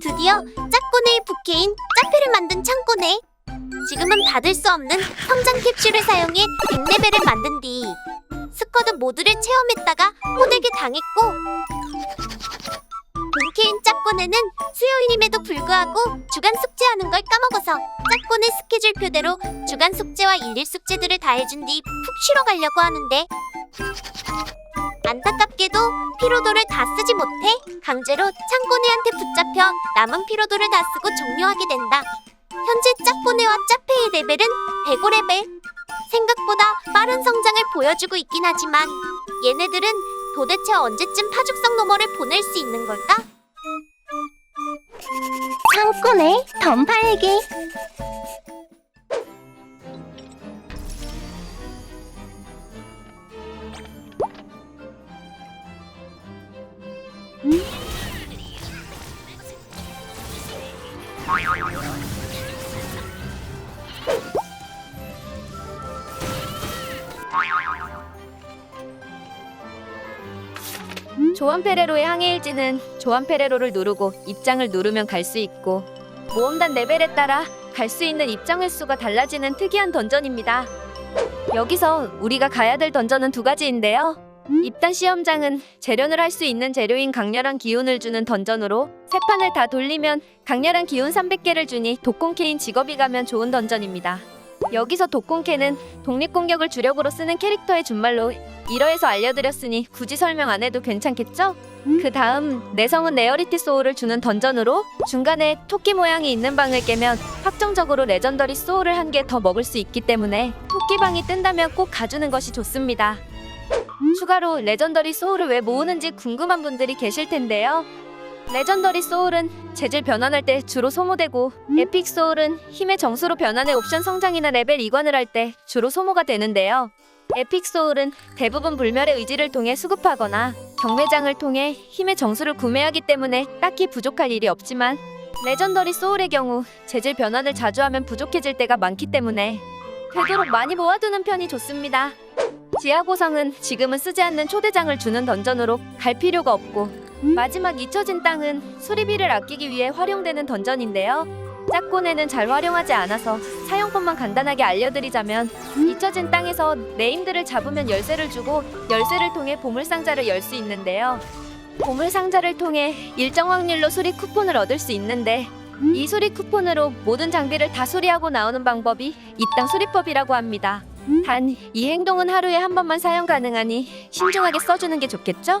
드디어 짝꿍의 부캐인 짜페를 만든 창고네. 지금은 받을 수 없는 성장 캡슐을 사용해 100레벨을 만든 뒤 스쿼드 모드를 체험했다가 호되게 당했고 본캐인 짝꿍에는 수요일임에도 불구하고 주간 숙제하는 걸 까먹어서 짝꿍의 스케줄표대로 주간 숙제와 일일 숙제들을 다 해준 뒤 푹 쉬러 가려고 하는데 안타깝게도 피로도를 다 쓰지 못해 강제로 창고네한테 붙잡혀 남은 피로도를 다 쓰고 종료하게 된다. 현재 짝고네와 짜페의 레벨은 105레벨. 생각보다 빠른 성장을 보여주고 있긴 하지만 얘네들은 도대체 언제쯤 파죽성 노머를 보낼 수 있는 걸까? 창고네 덤팔기 조한 페레로의 항해 일지는 조한 페레로를 누르고 입장을 누르면 갈 수 있고 모험단 레벨에 따라 갈 수 있는 입장 횟수가 달라지는 특이한 던전입니다. 여기서 우리가 가야 될 던전은 두 가지인데요. 입단 시험장은 재련을 할 수 있는 재료인 강렬한 기운을 주는 던전으로 세 판을 다 돌리면 강렬한 기운 300개를 주니 독공캐인 직업이 가면 좋은 던전입니다. 여기서 독공캐는 독립공격을 주력으로 쓰는 캐릭터의 준말로 1화에서 알려드렸으니 굳이 설명 안 해도 괜찮겠죠? 그 다음 내성은 레어리티 소울을 주는 던전으로 중간에 토끼 모양이 있는 방을 깨면 확정적으로 레전더리 소울을 한 개 더 먹을 수 있기 때문에 토끼 방이 뜬다면 꼭 가주는 것이 좋습니다. 추가로 레전더리 소울을 왜 모으는지 궁금한 분들이 계실 텐데요. 레전더리 소울은 재질 변환할 때 주로 소모되고 에픽 소울은 힘의 정수로 변환의 옵션 성장이나 레벨 이관을 할 때 주로 소모가 되는데요. 에픽 소울은 대부분 불멸의 의지를 통해 수급하거나 경매장을 통해 힘의 정수를 구매하기 때문에 딱히 부족할 일이 없지만 레전더리 소울의 경우 재질 변환을 자주 하면 부족해질 때가 많기 때문에 되도록 많이 모아두는 편이 좋습니다. 지하고성은 지금은 쓰지 않는 초대장을 주는 던전으로 갈 필요가 없고 마지막 잊혀진 땅은 수리비를 아끼기 위해 활용되는 던전인데요. 짝꿍에는 잘 활용하지 않아서 사용법만 간단하게 알려드리자면 잊혀진 땅에서 네임들을 잡으면 열쇠를 주고 열쇠를 통해 보물상자를 열 수 있는데요. 보물상자를 통해 일정 확률로 수리 쿠폰을 얻을 수 있는데 이 수리 쿠폰으로 모든 장비를 다 수리하고 나오는 방법이 이 땅 수리법이라고 합니다. 단 이 행동은 하루에 한 번만 사용 가능하니 신중하게 써주는 게 좋겠죠?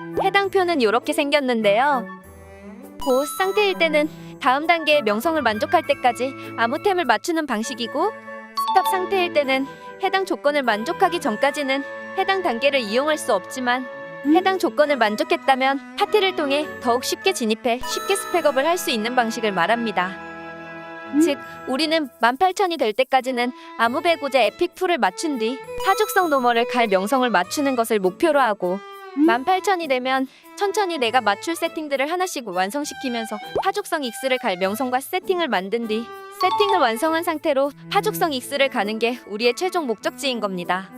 해당 표는 이렇게 생겼는데요. 고 상태일 때는 다음 단계의 명성을 만족할 때까지 아무 템을 맞추는 방식이고 스탑 상태일 때는 해당 조건을 만족하기 전까지는 해당 단계를 이용할 수 없지만 해당 조건을 만족했다면 파티를 통해 더욱 쉽게 진입해 쉽게 스펙업을 할 수 있는 방식을 말합니다. 즉 우리는 18,000이 될 때까지는 아무 배고제 에픽 풀을 맞춘 뒤 파죽성 노멀을 갈 명성을 맞추는 것을 목표로 하고 18,000이 되면 천천히 내가 맞출 세팅들을 하나씩 완성시키면서 파죽성 익스를 갈 명성과 세팅을 만든 뒤 세팅을 완성한 상태로 파죽성 익스를 가는 게 우리의 최종 목적지인 겁니다.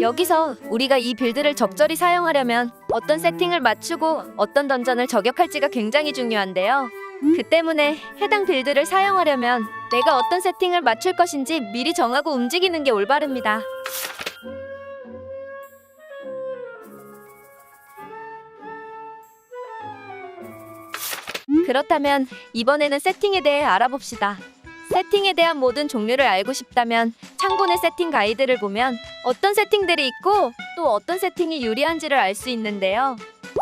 여기서 우리가 이 빌드를 적절히 사용하려면 어떤 세팅을 맞추고 어떤 던전을 저격할지가 굉장히 중요한데요. 그 때문에 해당 빌드를 사용하려면 내가 어떤 세팅을 맞출 것인지 미리 정하고 움직이는 게 올바릅니다. 그렇다면 이번에는 세팅에 대해 알아봅시다. 세팅에 대한 모든 종류를 알고 싶다면 창고내 세팅 가이드를 보면 어떤 세팅들이 있고 또 어떤 세팅이 유리한지를 알 수 있는데요.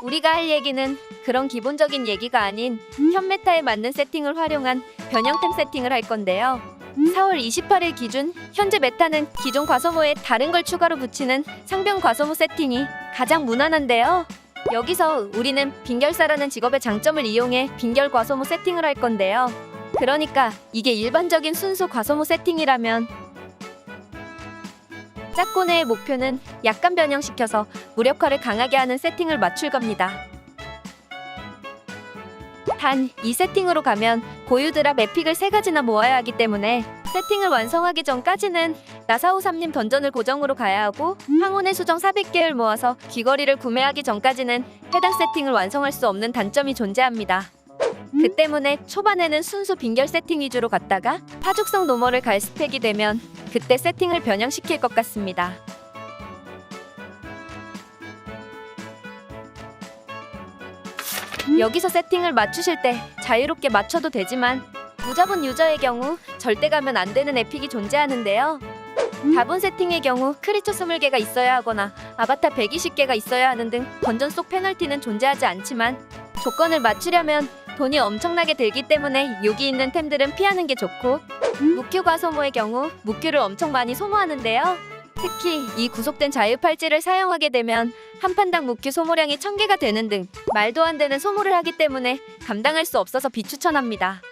우리가 할 얘기는 그런 기본적인 얘기가 아닌 현 메타에 맞는 세팅을 활용한 변형템 세팅을 할 건데요. 4월 28일 기준 현재 메타는 기존 과소모에 다른 걸 추가로 붙이는 상병 과소모 세팅이 가장 무난한데요. 여기서 우리는 빙결사라는 직업의 장점을 이용해 빙결 과소모 세팅을 할 건데요. 그러니까 이게 일반적인 순수 과소모 세팅이라면 짝고내의 목표는 약간 변형시켜서 무력화를 강하게 하는 세팅을 맞출 겁니다. 단 이 세팅으로 가면 고유드랍 에픽을 세 가지나 모아야 하기 때문에 세팅을 완성하기 전까지는 나사오삼님 던전을 고정으로 가야 하고 황혼의 수정 400개를 모아서 귀걸이를 구매하기 전까지는 해당 세팅을 완성할 수 없는 단점이 존재합니다. 그 때문에 초반에는 순수 빙결 세팅 위주로 갔다가 파죽성 노멀을 갈 스펙이 되면 그때 세팅을 변형시킬 것 같습니다. 여기서 세팅을 맞추실 때 자유롭게 맞춰도 되지만 무자본 유저의 경우 절대 가면 안 되는 에픽이 존재하는데요. 다본 세팅의 경우 크리처 20개가 있어야 하거나 아바타 120개가 있어야 하는 등 던전 속 페널티는 존재하지 않지만 조건을 맞추려면 돈이 엄청나게 들기 때문에 여기 있는 템들은 피하는 게 좋고 무큐 과소모의 경우 무큐를 엄청 많이 소모하는데요. 특히 이 구속된 자유팔찌를 사용하게 되면 한 판당 무큐 소모량이 1000개가 되는 등 말도 안 되는 소모를 하기 때문에 감당할 수 없어서 비추천합니다.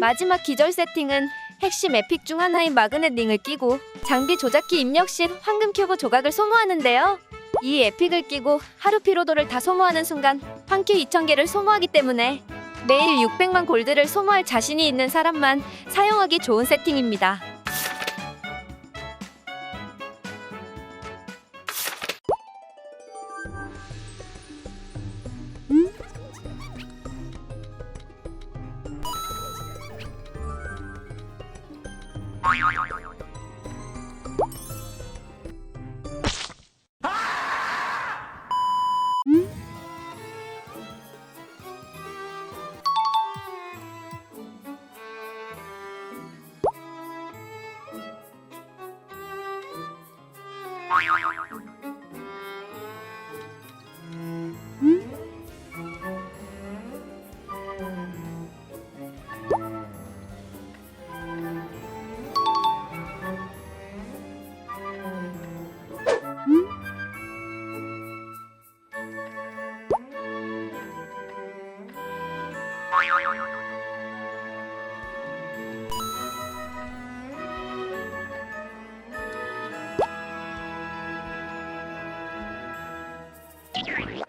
마지막 기절 세팅은 핵심 에픽 중 하나인 마그넷 링을 끼고 장비 조작키 입력 시 황금 큐브 조각을 소모하는데요. 이 에픽을 끼고 하루 피로도를 다 소모하는 순간 황큐 2000개를 소모하기 때문에 매일 600만 골드를 소모할 자신이 있는 사람만 사용하기 좋은 세팅입니다. Bye. Security.